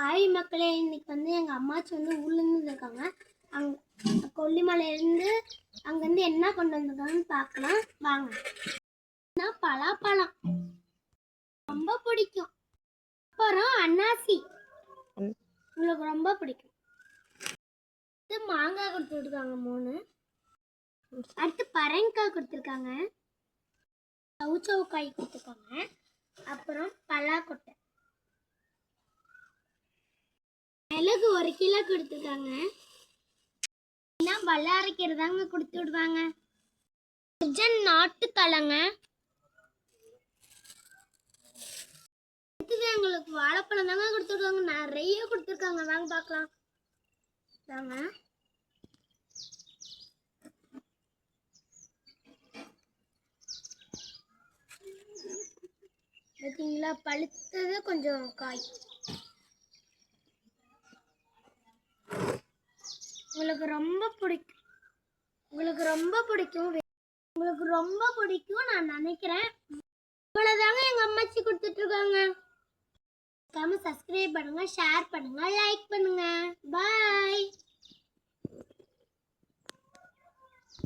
Hi மக்களே இன்னைக்கு வந்து எங்கள் அம்மாச்சி வந்து ஊர்லேருந்து இருக்காங்க. அங்கே கொல்லிமலையிலேருந்து அங்கேருந்து என்ன கொண்டு வந்திருக்காங்கன்னு பார்க்கலாம். வாங்க. நான் பலாப்பழம். ரொம்ப பிடிக்கும். அப்புறம் அன்னாசி. உங்களுக்கு ரொம்ப பிடிக்கும். அடுத்து மாங்காய் கொடுத்துருக்காங்க மூணு. அடுத்து பரங்காய் கொடுத்துருக்காங்க. சவுச்சவுக்காய் கொடுத்துருக்காங்க. அப்புறம் பலாக்கொட்டை. மிளகு ஒரு கிலோ கொடுத்துருக்காங்க வல்ல அரைக்கிறதாங்க கொடுத்து விடுவாங்க. அர்ஜன் நாட்டுக்கலங்க. அடுத்தது எங்களுக்கு வாழைப்பழம் தாங்க கொடுத்துருக்காங்க நிறைய கொடுத்துருக்காங்க. வாங்க பார்க்கலாம். வாங்க. பார்த்தீங்களா? பழுத்தது கொஞ்சம் காய். உங்களுக்கு ரொம்ப பிடிக்கும். உங்களுக்கு ரொம்ப பிடிக்கும். உங்களுக்கு ரொம்ப பிடிக்கும் நான் நினைக்கிறேன். இவ்வளோதாங்க எங்கள் அம்மாச்சி கொடுத்துட்டு இருக்காங்க. சப்ஸ்கிரைப் பண்ணுங்க ஷேர் பண்ணுங்க லைக் பண்ணுங்க.